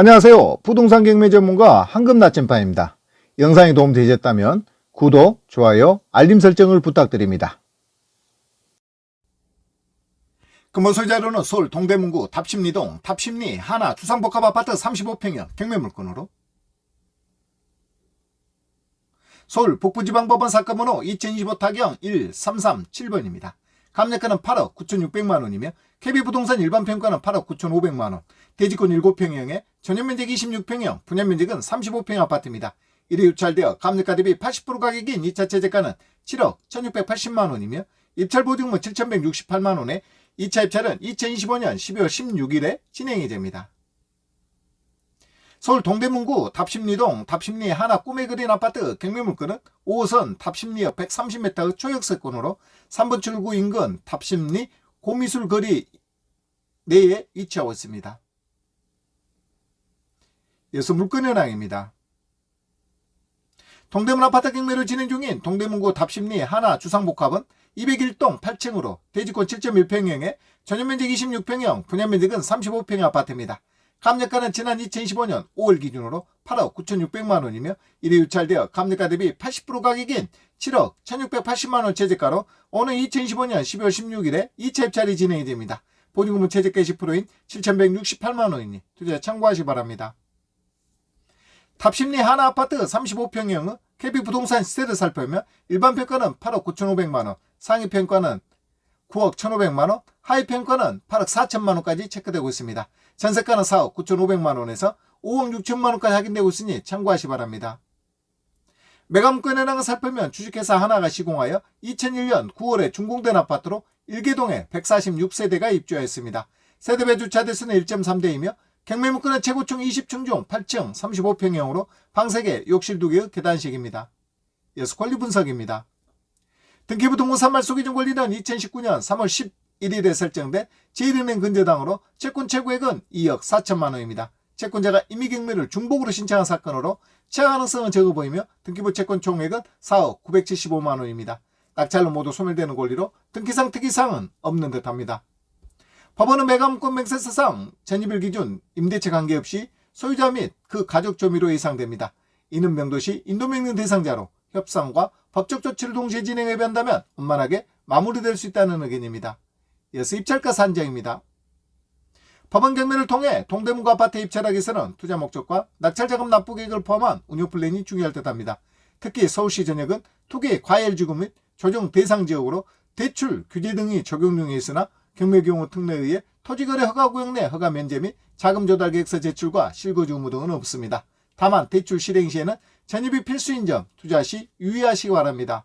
안녕하세요. 부동산 경매 전문가 황금 나침반입니다. 영상이 도움되셨다면 구독, 좋아요, 알림 설정을 부탁드립니다. 근본 소유자료는 서울 동대문구 답심리동 답심리 하나 주상복합 아파트 35평형 경매 물건으로 서울 북부지방법원 사건번호 2025 타경 1337번입니다. 감정가는 8억 9,600만 원이며 KB부동산 일반 평가는 8억 9,500만 원, 대지권 7평형에 전용면적 26평형, 분양면적은 35평 아파트입니다. 이래 유찰되어 감정가 대비 80% 가격인 2차 최저가는 7억 1,680만 원이며 입찰 보증금 7,168만 원에 2차 입찰은 2025년 12월 16일에 진행이 됩니다. 서울 동대문구 답심리동 답심리 하나 꿈에 그린 아파트 경매물건은 5호선 답심리역 130m 초역세권으로 3번 출구 인근 답심리 고미술 거리 내에 위치하고 있습니다. 이어서 물건 현황입니다. 동대문 아파트 경매를 진행 중인 동대문구 답심리 하나 주상복합은 201동 8층으로 대지권 7.1평형에 전용면적 26평형, 분양면적은 35평의 아파트입니다. 감정가는 지난 2025년 5월 기준으로 8억 9,600만 원이며 이래 유찰되어 감정가 대비 80% 가격인 7억 1,680만 원 최저가로 오는 2025년 12월 16일에 2차 입찰이 진행이 됩니다. 보증금은 최저가 10%인 7,168만 원이니 투자 참고하시 기 바랍니다. 답심리 하나 아파트 35평형은 KB 부동산 시세를 살펴보면 일반 평가는 8억 9,500만 원, 상위 평가는 9억 1,500만 원, 하위 평가는 8억 4천만 원까지 체크되고 있습니다. 전세가는 4억 9,500만 원에서 5억 6천만 원까지 확인되고 있으니 참고하시 기 바랍니다. 매각물건 현황을 살펴보면 주식회사 하나가 시공하여 2001년 9월에 준공된 아파트로 일개동에 146세대가 입주하였습니다. 세대배 주차 대수는 1.3대이며 경매물건은 최고층 20층 중 8층 35평형으로 방 3개, 욕실 2개의 계단식입니다. 이어서 권리 분석입니다. 등기부 등본산 말 소기준 권리는 2019년 3월 11일에 설정된 제1은행 근저당으로 채권 최고액은 2억 4천만 원입니다. 채권자가 임의경매를 중복으로 신청한 사건으로 취하 가능성은 적어 보이며 등기부 채권 총액은 4억 975만 원입니다. 낙찰로 모두 소멸되는 권리로 등기상 특이사항은 없는 듯합니다. 법원은 매각물건 맹세사상 전입일 기준 임대차 관계없이 소유자 및 그 가족 조미로 예상됩니다. 이는 명도시 인도명령 대상자로 협상과 법적 조치를 동시에 진행해 한다면 원만하게 마무리될 수 있다는 의견입니다. 이어서 입찰가 산정입니다. 법원 경매를 통해 동대문구 아파트 입찰하기 위해서는 투자 목적과 낙찰자금 납부 계획을 포함한 운영 플랜이 중요할 듯합니다. 특히 서울시 전역은 투기 과열 지구 및 조정 대상 지역으로 대출 규제 등이 적용 중에 있으나 경매 경우 특례에 의해 토지거래 허가구역 내 허가 면제 및 자금 조달 계획서 제출과 실거주 의무 등은 없습니다. 다만 대출 실행 시에는 전입이 필수인 점 투자 시 유의하시기 바랍니다.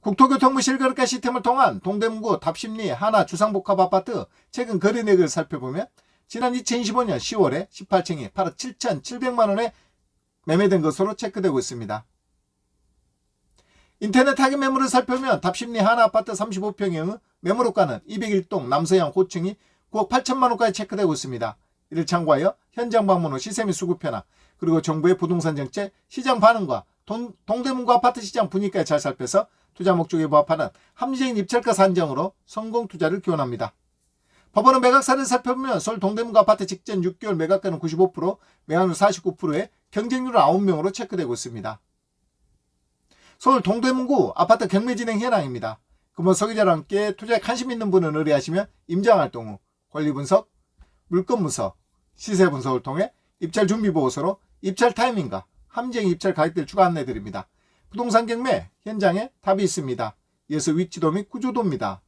국토교통부 실거래가 시스템을 통한 동대문구 답심리 하나 주상복합 아파트 최근 거래 내역을 살펴보면 지난 2025년 10월에 18층이 8억 7천7백만 원에 매매된 것으로 체크되고 있습니다. 인터넷 하객 매물을 살펴보면 답심리 하나 아파트 35평형의 매물호가는 201동 남서양 고층이 9억 8천만 원까지 체크되고 있습니다. 이를 참고하여 현장 방문 후 시세 및 수급 변화 그리고 정부의 부동산 정책, 시장 반응과 동, 동대문구 아파트 시장 분위기까지 잘 살펴서 투자 목적에 부합하는 합리적인 입찰가 산정으로 성공 투자를 기원합니다. 법원은 매각사를 살펴보면 서울 동대문구 아파트 직전 6개월 매각가는 95%, 매각률 49%에 경쟁률 9명으로 체크되고 있습니다. 서울 동대문구 아파트 경매 진행 현황입니다. 금번 소유자와 함께 투자에 관심 있는 분은 의뢰하시면 임장활동 후 권리 분석, 물건 분석, 시세 분석을 통해 입찰 준비 보고서로 입찰 타이밍과 함정 입찰 가격대를 추가 안내 드립니다. 부동산 경매 현장에 답이 있습니다. 이어서 위치도 및 구조도입니다.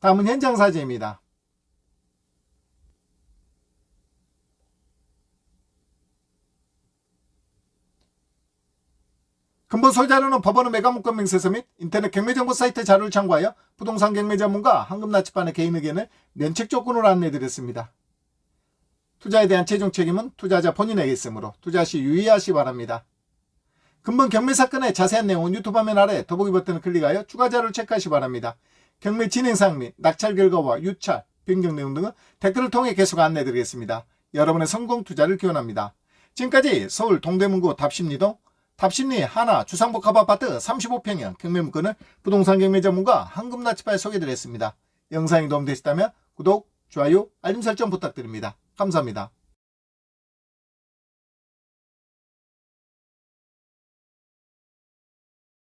다음은 현장 사진입니다. 근본 소유자료는 법원의 매각물건 명세서 및 인터넷 경매정보 사이트 자료를 참고하여 부동산 경매 전문가 황금 나치반의 개인 의견을 면책 조건으로 안내드렸습니다. 투자에 대한 최종 책임은 투자자 본인에게 있으므로 투자 시 유의하시 기 바랍니다. 근본 경매 사건의 자세한 내용은 유튜브 화면 아래 더보기 버튼을 클릭하여 추가 자료를 체크하시 기 바랍니다. 경매 진행 사항 및 낙찰 결과와 유찰, 변경 내용 등은 댓글을 통해 계속 안내드리겠습니다. 여러분의 성공 투자를 기원합니다. 지금까지 서울 동대문구 답심리동 답심리 하나 주상복합 아파트 35평형 경매 물건을 부동산 경매 전문가 황금나치파에 소개드렸습니다. 영상이 도움되셨다면 구독, 좋아요, 알림 설정 부탁드립니다. 감사합니다.